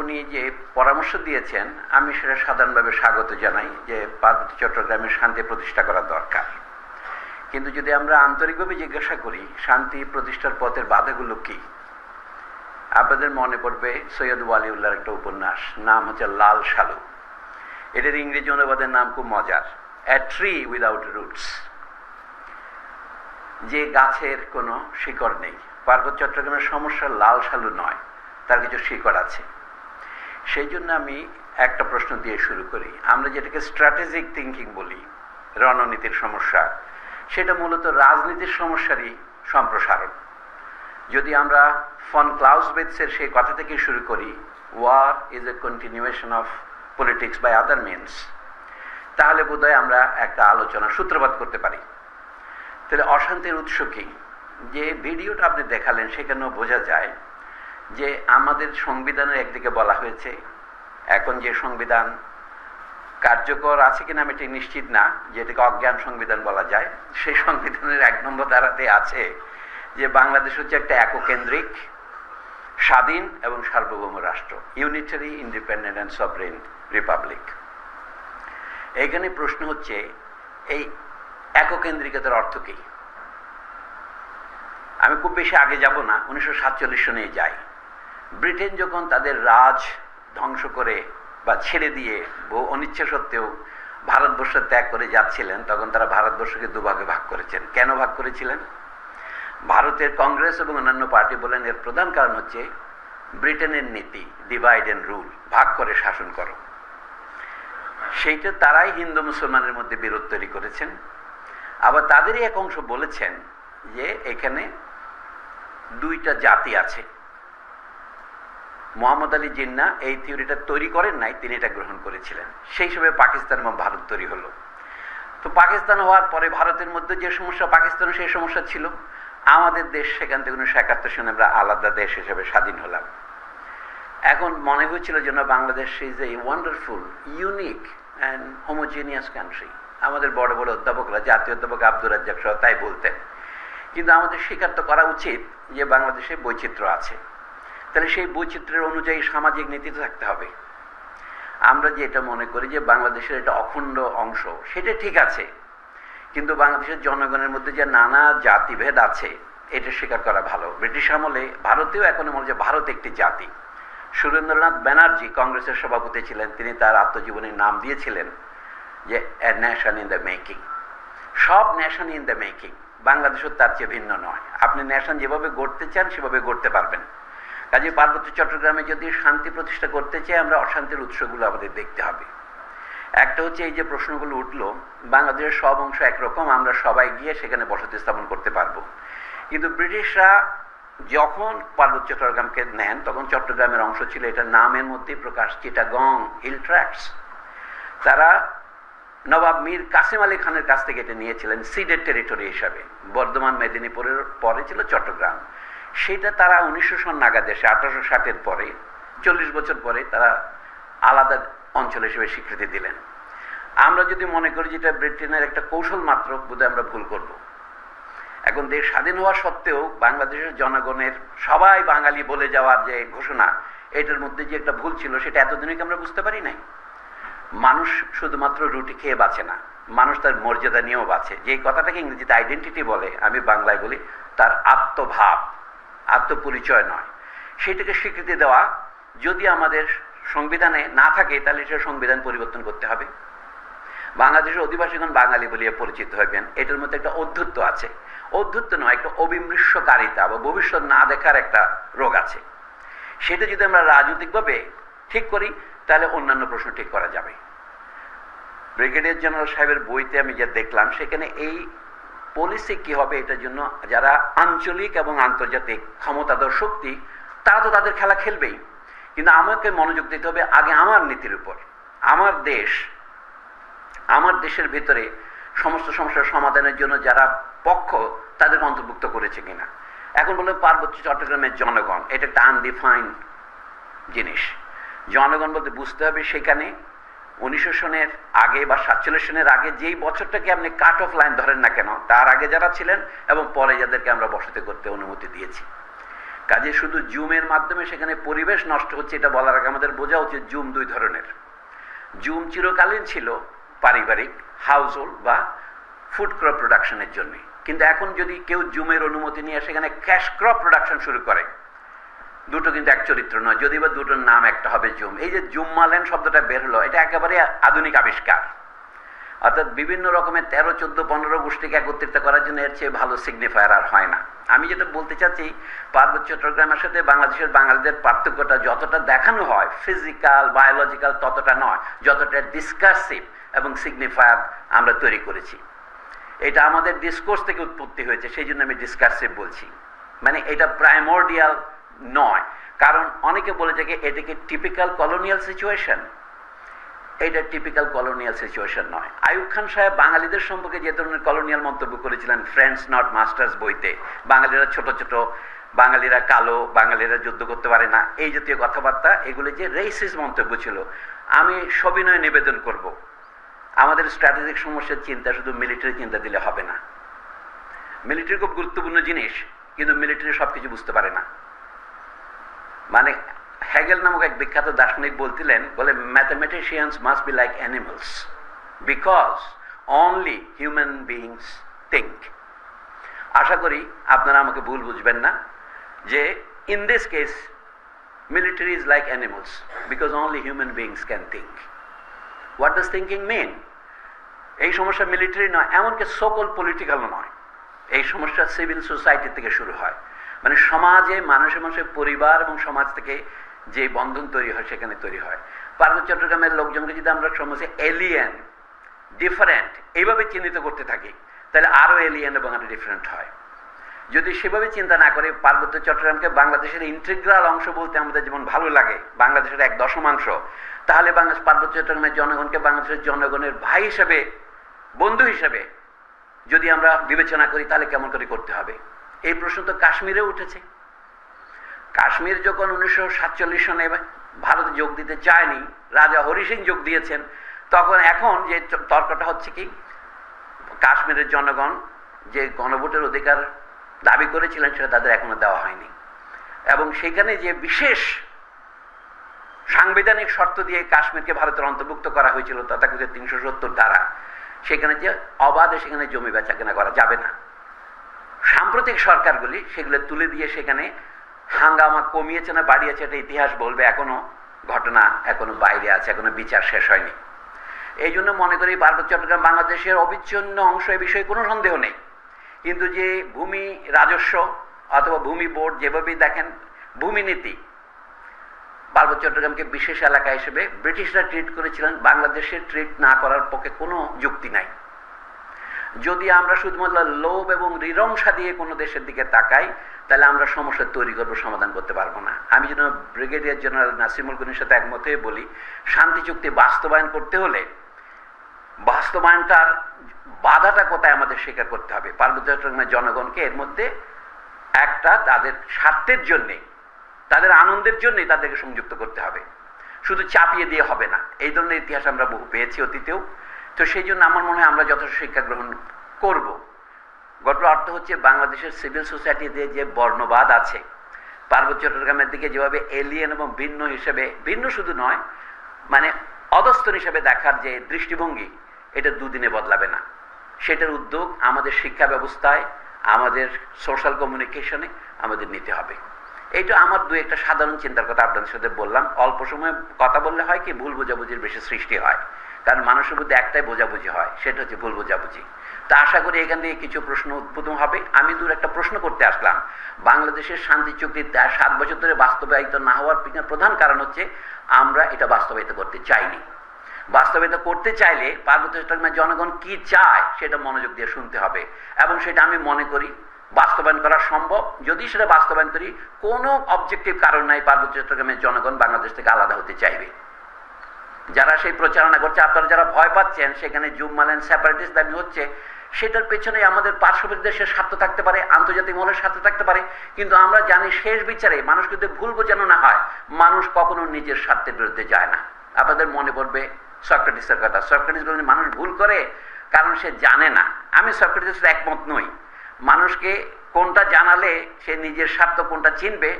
উনি যে পরামর্শ দিয়েছেন, আমি সেটা সাধারণভাবে স্বাগত জানাই যে পার্বতী চট্টগ্রামে শান্তি প্রতিষ্ঠা করা দরকার। কিন্তু যদি আমরা আন্তরিকভাবে জিজ্ঞাসা করি, শান্তি প্রতিষ্ঠার পথের বাধাগুলো কি? আপনাদের মনে পড়বে সৈয়দ ওয়ালিউল্লাহর একটা উপন্যাস, নাম হচ্ছে লাল শালু। এটার ইংরেজি অনুবাদের নাম খুব মজার অ্যা ট্রি উইদাউট রুটস যে গাছের কোনো শিকড় নেই। পার্বত্য চট্টগ্রামের সমস্যা লাল শালু নয়, তার কিছু শিকড় আছে। সেই জন্য আমি একটা প্রশ্ন দিয়ে শুরু করি। আমরা যেটাকে স্ট্র্যাটেজিক থিঙ্কিং বলি, রণনীতির সমস্যা। সেটা মূলত রাজনীতির সমস্যারই সম্প্রসারণ। যদি আমরা ফন ক্লাউসবেটসের সেই কথা থেকে শুরু করি war is a continuation of politics by other means তাহলে বোধহয় আমরা একটা আলোচনা সূত্রপাত করতে পারি। তাহলে অশান্তির উৎস কি? যে ভিডিওটা আপনি দেখালেন, সেখানেও বোঝা যায় যে আমাদের সংবিধানের একদিকে বলা হয়েছে, এখন যে সংবিধান কার্যকর আছে কিনা আমি ঠিক নিশ্চিত না যেটাকে অজ্ঞান সংবিধান বলা যায়। সেই সংবিধানের এক নম্বর ধারাতে আছে যে বাংলাদেশ হচ্ছে একটা এককেন্দ্রিক, স্বাধীন এবং সার্বভৌম রাষ্ট্র unitary independent and sovereign republic এখানে প্রশ্ন হচ্ছে, এই এককেন্দ্রিকতার অর্থ কী? আমি খুব বেশি আগে যাব না, উনিশশো সাতচল্লিশ সনে যাই। ব্রিটেন যখন তাদের রাজ ধ্বংস করে বা ছেড়ে দিয়ে বহু অনিচ্ছা সত্ত্বেও ভারতবর্ষ ত্যাগ করে যাচ্ছিলেন, তখন তারা ভারতবর্ষকে দুভাগে ভাগ করেছেন। কেন ভাগ করেছিলেন? ভারতের কংগ্রেস এবং অন্যান্য পার্টি বলেন, এর প্রধান কারণ হচ্ছে ব্রিটেনের নীতি ডিভাইড অ্যান্ড রুল ভাগ করে শাসন করো। সেইটা তারাই হিন্দু মুসলমানের মধ্যে বিরোধ তৈরি করেছেন। আবার তাদেরই এক অংশ বলেছেন যে এখানে দুইটা জাতি আছে। মোহাম্মদ আলী জিন্না এই থিওরিটা তৈরি করেন নাই, তিনি এটা গ্রহণ করেছিলেন। সেই সময় পাকিস্তান এবং ভারত তৈরি হলো। তো পাকিস্তান হওয়ার পরে ভারতের মধ্যে যে সমস্যা পাকিস্তানের সেই সমস্যা ছিল। আমাদের দেশ সেখান থেকে উনিশশো একাত্তর সনে আমরা আলাদা দেশ হিসেবে স্বাধীন হলাম। এখন মনে হয়েছিল যেন Bangladesh is a wonderful unique and homogeneous country আমাদের বড় বড় অধ্যাপকরা, জাতীয় অধ্যাপক আব্দুর রাজ্জাক সহ তাই বলতেন। কিন্তু আমাদের স্বীকার তো করা উচিত যে বাংলাদেশে বৈচিত্র্য আছে। তাহলে সেই বৈচিত্র্যের অনুযায়ী সামাজিক নীতি থাকতে হবে। আমরা যেটা মনে করি যে বাংলাদেশের এটা অখণ্ড অংশ, সেটা ঠিক আছে। কিন্তু বাংলাদেশের জনগণের মধ্যে যে নানা জাতিভেদ আছে, এটা স্বীকার করা ভালো। ব্রিটিশ আমলে ভারতেও এখন মনে যে ভারত একটি জাতি। সুরেন্দ্রনাথ ব্যানার্জি কংগ্রেসের সভাপতি ছিলেন, তিনি তার আত্মজীবনীর নাম দিয়েছিলেন যে a nation in the making সব ন্যাশন ইন দ্য মেকিং বাংলাদেশও তার চেয়ে ভিন্ন নয়। আপনি ন্যাশন যেভাবে গড়তে চান, সেভাবে গড়তে পারবেন। কাজে পার্বত্য চট্টগ্রামে যদি শান্তি প্রতিষ্ঠা করতে চাই আমরা অশান্তির উৎসগুলো আমাদের দেখতে হবে। একটা হচ্ছে এই যে প্রশ্নগুলো উঠল, বাংলাদেশের সব অংশ একরকম, আমরা সবাই গিয়ে সেখানে বসতি স্থাপন করতে পারব। কিন্তু ব্রিটিশরা যখন পার্বত্য চট্টগ্রামকে নেন, তখন চট্টগ্রামের অংশ ছিল এটা নামের মধ্যে প্রকাশ চিটাগং হিল ট্র্যাক্স। তারা নবাব মীর কাসিম আলী খানের কাছ থেকে এটা নিয়েছিলেন, সিডেড টেরিটরি হিসাবে। বর্ধমান, মেদিনীপুরের পরে ছিল চট্টগ্রাম। সেটা তারা উনিশশো সন নাগাদ এসে আঠারোশো ষাটের পরে, চল্লিশ বছর পরে তারা আলাদা অঞ্চল হিসেবে স্বীকৃতি দিলেন। আমরা যদি মনে করি যে এটা ব্রিটেনের একটা কৌশল মাত্র, বোধহয় আমরা ভুল করব। এখন দেশ স্বাধীন হওয়া সত্ত্বেও বাংলাদেশের জনগণের, সবাই বাঙালি বলে যাওয়ার যে ঘোষণা, এটার মধ্যে যে একটা ভুল ছিল, সেটা এতদিনে কি আমরা বুঝতে পারি নাই? মানুষ শুধুমাত্র রুটি খেয়ে বাঁচে না, মানুষ তার মর্যাদা নিয়েও বাঁচে। যে কথাটাকে ইংরেজিতে আইডেন্টিটি বলে, আমি বাংলায় বলি, তার আত্মভাব। আত্মপরিচয় নয়। সেটাকে স্বীকৃতি দেওয়া যদি আমাদের সংবিধানে না থাকে, তাহলে সেটা সংবিধান পরিবর্তন করতে হবে। বাংলাদেশের অধিবাসীগণ বাঙালি বলিয়া পরিচিত হইবেন। এটার মধ্যে একটা অধ্যুত্ব আছে। অধ্যত্ব নয়, একটা অবিমৃষ্যকারিতা বা ভবিষ্যৎ না দেখার একটা রোগ আছে। সেটা যদি আমরা রাজনৈতিকভাবে ঠিক করি, তাহলে অন্যান্য প্রশ্ন ঠিক করা যাবে। ব্রিগেডিয়ার জেনারেল সাহেবের বইতে আমি যা দেখলাম, সেখানে এই পলিসি কি হবে এটার জন্য যারা আঞ্চলিক এবং আন্তর্জাতিক ক্ষমতাধর শক্তি, তারা তো তাদের খেলা খেলবেই। কিন্তু আমাকে মনোযোগ দিতে হবে আগে আমার নীতির উপর। আমার দেশ, আমার দেশের ভিতরে সমস্ত সমস্যার সমাধানের জন্য যারা পক্ষ, তাদেরকে অন্তর্ভুক্ত করেছে কিনা। এখন বললাম পার্বত্য চট্টগ্রামের জনগণ, এটা একটা আনডিফাইন্ড জিনিস। জনগণ বলতে বুঝতে হবে সেখানে উনিশশো সনের আগে বা সাতচল্লিশ সনের আগে যেই বছরটাকে আপনি কাট অফ লাইন ধরেন না কেন, তার আগে যারা ছিলেন এবং পরে যাদেরকে আমরা বসতি করতে অনুমতি দিয়েছি। কাজে শুধু জুমের মাধ্যমে সেখানে পরিবেশ নষ্ট হচ্ছে, এটা বলার আগে আমাদের বোঝা উচিত জুম দুই ধরনের। জুম চিরকালীন ছিল পারিবারিক হাউস হোল্ড বা ফুড ক্রপ প্রোডাকশনের জন্য। কিন্তু এখন যদি কেউ জুমের অনুমতি নিয়ে সেখানে ক্যাশ ক্রপ প্রোডাকশন শুরু করে দুটো কিন্তু এক চরিত্র নয়, যদি বা দুটোর নাম একটা হবে জুম। এই যে জুম মালেন শব্দটা বের হলো, এটা একেবারে আধুনিক আবিষ্কার। অর্থাৎ বিভিন্ন রকমের তেরো, চোদ্দ, পনেরো গোষ্ঠীকে একত্রিত করার জন্য এর চেয়ে ভালো সিগনিফায়ার আর হয় না। আমি যেটা বলতে চাচ্ছি, পার্বত্য চট্টগ্রামের সাথে বাংলাদেশের বাঙালিদের পার্থক্যটা যতটা দেখানো হয় ফিজিক্যাল বায়োলজিক্যাল ততটা নয়, যতটা ডিসকাসিভ এবং সিগনিফায়ার আমরা তৈরি করেছি। এটা আমাদের ডিসকোর্স থেকে উৎপত্তি হয়েছে, সেই জন্য আমি ডিসকাসিভ বলছি। মানে এটা প্রাইমোর্ডিয়াল নয়। কারণ অনেকে বলে থাকে এটাকে টিপিক্যাল কলোনিয়াল সিচুয়েশন এটা টিপিক্যাল কলোনিয়াল সিচুয়েশন নয়। আয়ুব খান সাহেব বাঙালিদের সম্পর্কে যে ধরনের কলোনিয়াল মন্তব্য করেছিলেন ফ্রেন্ডস নট মাস্টার্স বইতে, বাঙালিরা ছোট ছোট, বাঙালিরা কালো, বাঙালিরা যুদ্ধ করতে পারে না, এই জাতীয় কথাবার্তা, এগুলো যে রেসিস মন্তব্য ছিল, আমি সবিনয় নিবেদন করব। আমাদের স্ট্র্যাটেজিক সমস্যার চিন্তা, শুধু মিলিটারি চিন্তা দিলে হবে না। মিলিটারি খুব গুরুত্বপূর্ণ জিনিস, কিন্তু মিলিটারি সব কিছু বুঝতে পারে না। মানে হ্যাগেল নামক এক বিখ্যাত দার্শনিক বলছিলেন, বলে mathematicians must be like animals because only human beings think আশা করি আপনারা আমাকে ভুল বুঝবেন না, যে in this case military is like animals because only human beings can think what does thinking mean এই সমস্যা মিলিটারি নয়, এমনকি সকল পলিটিক্যালও নয়। এই সমস্যা সিভিল সোসাইটি থেকে শুরু হয়। মানে সমাজে, মানুষে মানুষের পরিবার এবং সমাজ থেকে যে বন্ধন তৈরি হয়, সেখানে তৈরি হয়। পার্বত্য চট্টগ্রামের লোকজনকে যদি আমরা সমাজে এলিয়েন ডিফারেন্ট এইভাবে চিহ্নিত করতে থাকি, তাহলে আরও এলিয়েন এবং আরও ডিফারেন্ট হয়। যদি সেভাবে চিন্তা না করে, পার্বত্য চট্টগ্রামকে বাংলাদেশের ইন্টিগ্রাল অংশ বলতে আমাদের যেমন ভালো লাগে, বাংলাদেশের এক দশমাংশ, তাহলে বাংলাদেশ পার্বত্য চট্টগ্রামের জনগণকে বাংলাদেশের জনগণের ভাই হিসেবে, বন্ধু হিসেবে যদি আমরা বিবেচনা করি, তাহলে কেমন করে করতে হবে? এই প্রশ্ন তো কাশ্মীরে উঠেছে। কাশ্মীর যখন উনিশশো সাতচল্লিশ সনে ভারতে যোগ দিতে চায়নি, রাজা হরি সিং যোগ দিয়েছেন, তখন এখন যে তর্কটা হচ্ছে কি, কাশ্মীরের জনগণ যে গণভোটের অধিকার দাবি করেছিলেন সেটা তাদের এখনও দেওয়া হয়নি। এবং সেখানে যে বিশেষ সাংবিধানিক শর্ত দিয়ে কাশ্মীরকে ভারতের অন্তর্ভুক্ত করা হয়েছিল তথাকথিত তিনশো সত্তর দ্বারা সেখানে যে অবাধে সেখানে জমি বেচা কেনা করা যাবে না। সাম্প্রতিক সরকারগুলি সেগুলো তুলে দিয়ে সেখানে হাঙ্গামা কমিয়েছে না বাড়িয়েছে এটা ইতিহাস বলবে, এখনও ঘটনা এখনও বাইরে আছে, এখনও বিচার শেষ হয়নি। এই জন্য মনে করি পার্বত্য চট্টগ্রাম, বাংলাদেশের অবিচ্ছিন্ন অংশ এ বিষয়ে কোনো সন্দেহ নেই। কিন্তু যে ভূমি রাজস্ব অথবা ভূমি বোর্ড যেভাবেই দেখেন, ভূমি নীতি পার্বত্য চট্টগ্রামকে বিশেষ এলাকা হিসেবে ব্রিটিশরা ট্রিট করেছিলেন, বাংলাদেশে ট্রিট না করার পক্ষে কোনো যুক্তি নাই। যদি আমরা শুধুমাত্র লোভ এবং রিরংসা দিয়ে কোনো দেশের দিকে তাকাই, তাহলে আমরা সমস্যা তৈরি করব, সমাধান করতে পারব না। আমি যেন ব্রিগেডিয়ার জেনারেল নাসিমুল গুনির সাথে একমত হয়ে বলি, শান্তি চুক্তি বাস্তবায়ন করতে হলে বাস্তবায়নটার বাধাটা কোথায় আমাদের স্বীকার করতে হবে? পার্বত্য চট্টগ্রামের জনগণকে এর মধ্যে একটা তাদের স্বার্থের জন্যে, তাদের আনন্দের জন্যই তাদেরকে সংযুক্ত করতে হবে। শুধু চাপিয়ে দিয়ে হবে না। এই ধরনের ইতিহাস আমরা বহু পেয়েছি অতীতেও। তো সেই জন্য আমার মনে হয় আমরা যথেষ্ট শিক্ষা গ্রহণ করব। গল্প অর্থ হচ্ছে বাংলাদেশের সিভিল সোসাইটিতে যে বর্ণবাদ আছে, পার্বত্য চট্টগ্রামের দিকে যেভাবে এলিয়েন এবং ভিন্ন হিসেবে, ভিন্ন শুধু নয় মানে অধস্তন হিসেবে দেখার যে দৃষ্টিভঙ্গি, এটা দুদিনে বদলাবে না। সেটার উদ্যোগ আমাদের শিক্ষা ব্যবস্থায়, আমাদের সোশ্যাল কমিউনিকেশনে আমাদের নিতে হবে। এইটা আমার দু একটা সাধারণ চিন্তার কথা আপনাদের সাথে বললাম। অল্প সময় কথা বললে হয় কি, ভুল বোঝাবুঝির বেশি সৃষ্টি হয়। কারণ মানুষের মধ্যে একটাই বোঝাবুঝি হয়, সেটা হচ্ছে ভুল বোঝাবুঝি। তা আশা করি এখান থেকে কিছু প্রশ্ন উদ্বোধন হবে। আমি দূর একটা প্রশ্ন করতে আসলাম। বাংলাদেশের শান্তি চুক্তি সাত বছর ধরে বাস্তবায়িত না হওয়ার পিছনে প্রধান কারণ হচ্ছে আমরা এটা বাস্তবায়িত করতে চাইনি। বাস্তবায়িত করতে চাইলে পার্বত্য চট্টগ্রামের জনগণ কি চায় সেটা মনোযোগ দিয়ে শুনতে হবে এবং সেটা আমি মনে করি বাস্তবায়ন করা সম্ভব। যদি সেটা বাস্তবায়ন করি, কোনো অবজেক্টিভ কারণ নাই পার্বত্য চট্টগ্রামের জনগণ বাংলাদেশ থেকে আলাদা হতে চাইবে। যারা সেই প্রচারণা করছে, আপনারা যারা ভয় পাচ্ছেন, সেখানে জুম মালেন সেপারেটিস্ট দাবি হচ্ছে, সেটার পেছনে আমাদের পার্শ্ববর্তী দেশের স্বার্থ থাকতে পারে, আন্তর্জাতিক মহলের স্বার্থ থাকতে পারে, কিন্তু আমরা জানি শেষ বিচারে মানুষ কিন্তু ভুল বোঝানো না হয়, মানুষ কখনো নিজের স্বার্থের বিরুদ্ধে যায় না। আপনাদের মনে পড়বে সক্রেটিসের কথা। সক্রেটিস বলেন মানুষ ভুল করে, কারণ সে জানে না। আমি সক্রেটিসের একমত নই। মানুষকে কোনটা জানালে সে নিজের স্বার্থ কোনটা চিনবে,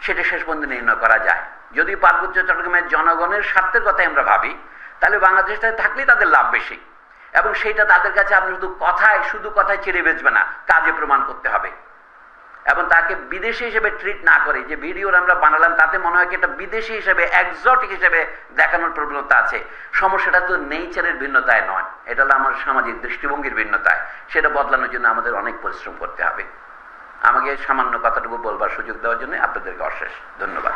সেটা শেষ পর্যন্ত নির্ণয় করা যায়। যদি পার্বত্য চট্টগ্রামের জনগণের স্বার্থের কথাই আমরা ভাবি, তাহলে বাংলাদেশটা থাকলেই তাদের লাভ বেশি। এবং সেইটা তাদের কাছে আপনি শুধু কথায় শুধু কথায় ছেড়ে বেচবে না, কাজে প্রমাণ করতে হবে। এবং তাকে বিদেশি হিসেবে ট্রিট না করে, যে ভিডিওর আমরা বানালাম, তাতে মনে হয় কি এটা বিদেশি হিসেবে একজটিক হিসেবে দেখানোর প্রবণতা আছে। সমস্যাটা তো নেচারের ভিন্নতায় নয়। এটা হলো আমার সামাজিক দৃষ্টিভঙ্গির ভিন্নতায়। সেটা বদলানোর জন্য আমাদের অনেক পরিশ্রম করতে হবে। আমাকে সামান্য কথাটুকু বলবার সুযোগ দেওয়ার জন্য আপনাদেরকে অশেষ ধন্যবাদ।